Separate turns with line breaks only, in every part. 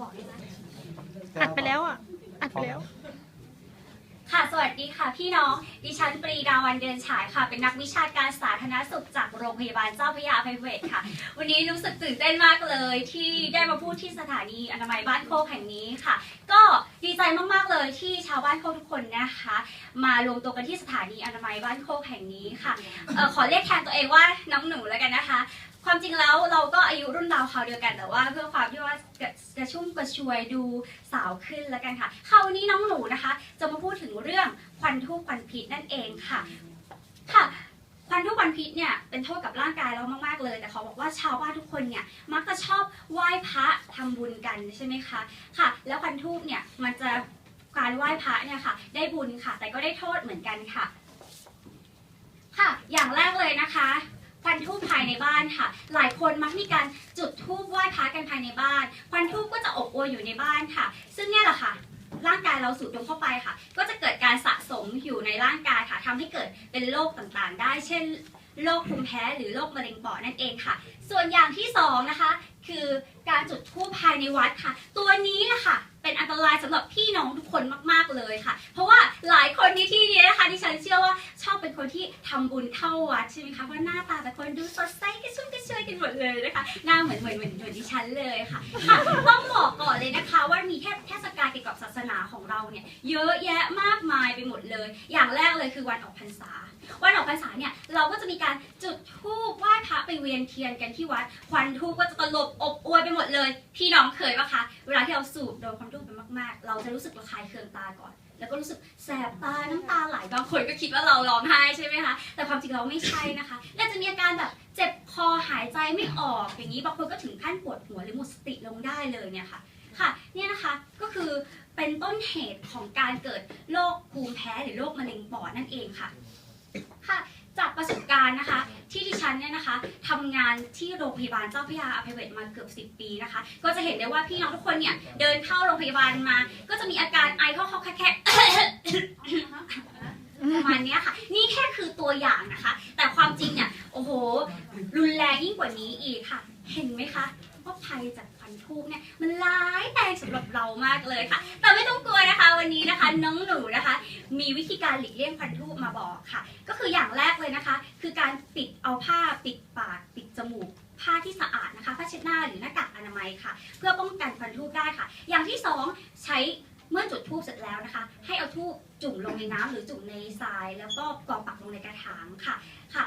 บอกได้ไหม
อัดไปแล้วอะ อัดไปแล้ว
ค่ะ สวัสดีค่ะ พี่น้อง ดิฉันปรีดาวันเดือนฉายค่ะ เป็นนักวิชาการสาธารณสุขจากโรงพยาบาลเจ้าพระยาอภัยภูเบศรค่ะ วันนี้รู้สึกตื่นเต้นมากเลยที่ได้มาพูดที่สถานีอนามัยบ้านโคกแห่งนี้ค่ะ ก็ดีใจมากๆเลยที่ชาวบ้านโคกทุกคนนะคะ มารวมตัวกันที่สถานีอนามัยบ้านโคกแห่งนี้ค่ะเอ่อขอเรียกแทนตัวเองว่าน้องหนูแล้วกันนะคะ ความจริงแล้วเราก็อายุรุ่นราวคราวเดียวกันแต่ว่าเพื่อความที่ว่ากระกระชุ่มกระชวยดูสาวขึ้นแล้วกันค่ะคราวนี้น้องหนูนะคะ จะมาพูดถึงเรื่องควันทูบควันพิษนั่นเองค่ะ ค่ะควันทูบควันพิษเนี่ยเป็นโทษกับร่างกายเรามากๆเลย แต่เขาบอกว่าชาวบ้านทุกคนเนี่ยมักจะชอบไหว้พระทำบุญกันใช่ไหมคะค่ะ แล้วควันทูบเนี่ยมันจะการไหว้พระเนี่ยค่ะ ได้บุญค่ะ แต่ก็ได้โทษเหมือนกันค่ะ ค่ะ อย่างแรกเลยนะคะ ควันทูบภายในบ้านค่ะ หลายคนมักมีการจุดทูบไหว้พระกันภายในบ้าน ควันทูบก็จะอบอวลอยู่ในบ้านค่ะ ซึ่งเนี่ยแหละค่ะ ร่างกายเราสูดดมเข้าไปค่ะ ก็จะเกิดการสะสมอยู่ในร่างกายค่ะทำให้เกิดเป็นโรคต่างๆ ได้ เช่นโรคภูมิแพ้หรือโรคมะเร็งปอดนั่นเองค่ะ ส่วนอย่างที่สองนะคะ คือการจุดธูปภายในวัดค่ะ ตัวนี้แหละค่ะเป็นอันตรายสำหรับพี่น้องทุกคนมากๆเลยค่ะ เพราะว่าหลายคนในที่นี้นะคะที่ฉันเชื่อว่า เป็นคนที่ทำบุญเข้าวัดใช่ไหมคะเพราะหน้าตาแต่คนดูสดใสกระชุ่มกระชวยกันหมดเลยนะคะหน้าเหมือนเหมือนเหมือนเหมือนดิฉันเลยค่ะค่ะต้องบอกก่อนเลยนะคะว่ามีเทศเทศกาลเกี่ยวกับศาสนาของเราเนี่ยเยอะแยะมากมายไปหมดเลย อย่างแรกเลยคือวันออกพรรษาวันออกพรรษาเนี่ยเราก็จะมีการจุดธูปไหว้พระไปเวียนเทียนกันที่วัดควันธูปก็จะตลบอบอวยไปหมดเลย พี่น้องเคยปะคะ เวลาที่เราสูดโดนควันธูปไปมากๆ เราจะรู้สึกระคายเคืองตาก่อน แล้วก็รู้สึกแสบตาน้ำตาไหลบางคนก็คิดว่าเราร้องไห้ใช่ไหมคะแต่ความจริงเราไม่ใช่นะคะและจะมีอาการแบบเจ็บคอหายใจไม่ออกอย่างนี้บางคนก็ถึงขั้นปวดหัวหรือหมดสติลงได้เลยเนี่ยค่ะค่ะเนี่ยนะคะก็คือเป็นต้นเหตุของการเกิดโรคภูมิแพ้หรือโรคมะเร็งปอดนั่นเองค่ะค่ะจากประสบการณ์นะคะ ฉันเนี่ยนะคะทำงานที่โรงพยาบาลเจ้าพระยาอภัยเวชมาเกือบ 10 ปีนะคะ ก็จะเห็นได้ว่าพี่น้องทุกคนเนี่ยเดินเข้าโรงพยาบาลมา ก็จะมีอาการไอเข้าๆแค่ๆประมาณนี้ค่ะ นี่แค่คือตัวอย่างนะคะ แต่ความจริงเนี่ยโอ้โห รุนแรงยิ่งกว่านี้อีกค่ะ เห็นไหมคะว่าภัยจากควันทูบเนี่ยมันร้ายแรงสำหรับเรามากเลยค่ะ แต่ไม่ต้องกลัวนะคะ วันนี้นะคะน้องหนูนะคะ มีวิธีการหลีกเลี่ยงควันทูบมาบอกค่ะ ก็คืออย่างแรกเลยนะคะ คือการปิดเอาผ้าปิดปากปิดจมูกผ้าที่สะอาดนะคะผ้าเช็ดหน้าหรือหน้ากากอนามัยค่ะ เพื่อป้องกันควันทูบได้ค่ะ อย่างที่สองใช้เมื่อจุดทูบเสร็จแล้วนะคะ ให้เอาทูบจุ่มลงในน้ำหรือจุ่มในทราย แล้วก็กรองปักลงในกระถางค่ะค่ะ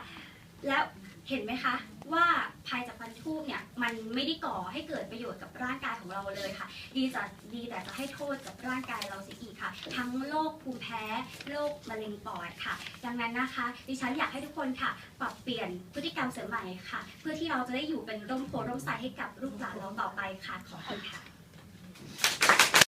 แล้วเห็นไหมคะ ว่าภัยจากควันทูบเนี่ยมันไม่ได้ก่อให้เกิดประโยชน์กับร่างกายของเราเลยค่ะ ดีจะดีแต่จะให้โทษกับร่างกายเราเสียอีกค่ะ ทั้งโรคภูมิแพ้โรคมะเร็งปอดค่ะ ดังนั้นนะคะ ดิฉันอยากให้ทุกคนค่ะ ปรับเปลี่ยนพฤติกรรมเสริมใหม่ค่ะ เพื่อที่เราจะได้อยู่เป็นร่มโพร่มใสให้กับลูกหลานเราต่อไปค่ะขอบคุณค่ะ